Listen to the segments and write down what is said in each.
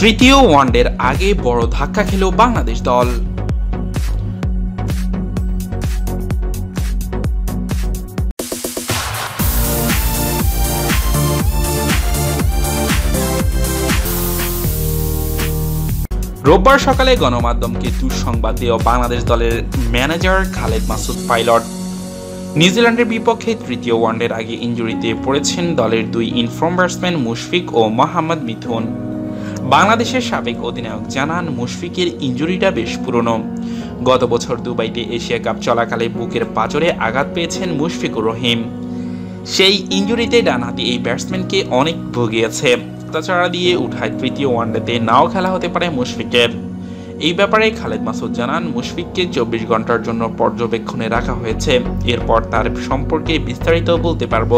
তৃতীয় ওয়ানডের আগে বড় ধাক্কা খেল বাংলাদেশ দল। রোববার সকালে গণমাধ্যমকে দুঃসংবাদ দিয়েও বাংলাদেশ দলের ম্যানেজার খালেদ মাসুদ পাইলট। নিউজিল্যান্ডের বিপক্ষে তৃতীয় ওয়ানডের আগে ইঞ্জুরিতে পড়েছেন দলের দুই ইনফর্ম ব্যাটসম্যান মুশফিক ও মোহাম্মদ মিথুন। বাংলাদেশের সাবেক অধিনায়ক জানান, মুশফিকের ইঞ্জুরিটা বেশ পুরনো। গত বছর দুবাইতে এশিয়া কাপ চলাকালে বুকের পাজরে আঘাত পেয়েছেন মুশফিকুর রহিম। সেই ইঞ্জুরিতে ডানহাতি এই ব্যাটসম্যানকে অনেক ভুগিয়েছে। তাছাড়া দিয়ে উঠায় তৃতীয় ওয়ানডেতে, নাও খেলা হতে পারে মুশফিকের এই ব্যাপারে খালেদ মাসুদ জানান, মুশফিককে চব্বিশ ঘণ্টার জন্য পর্যবেক্ষণে রাখা হয়েছে। এরপর তার সম্পর্কে বিস্তারিত বলতে পারব।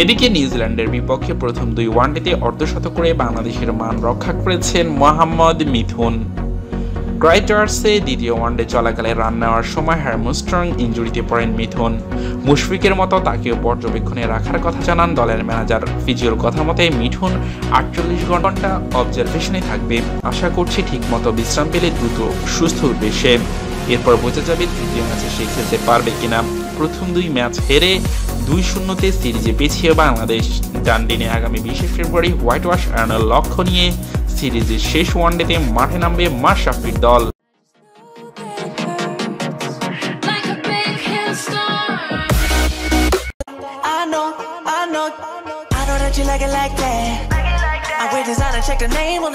এদিকে নিউজিল্যান্ডের বিপক্ষে প্রথম দুই ওয়ানডেতে অর্ধশত করে বাংলাদেশের মান রক্ষা করেছেন মোহাম্মদ মিথুন। ক্রাইটার্সে দ্বিতীয় ওয়ানডে চলাকালে রান নেওয়ার সময় হ্যারমোস্ট্রং ইঞ্জুরিতে পড়েন মিথুন। মুশফিকের মতো তাকেও পর্যবেক্ষণে রাখার কথা জানান দলের ম্যানেজার। ফিজিওর কথা মতে মিঠুন আটচল্লিশ ঘণ্টা অবজারভেশনে থাকবে। আশা করছি ঠিকমতো বিশ্রাম পেলে দ্রুত সুস্থ উঠবে সে। এরপর বোঝা যাবে তৃতীয় ম্যাচে সে খেলতে পারবে কিনা। প্রথম দুই ম্যাচ হেরে দুই শূন্যতে সিরিজে পিছিয়ে বাংলাদেশ। ডান দিনে আগামী বিশে ফেব্রুয়ারি হোয়াইট ওয়াশ আনার লক্ষ্য নিয়ে সিরিজের শেষ ওয়ানডেতে মাঠে নামবে মাশরাফির দল। I wear designer, check the name on the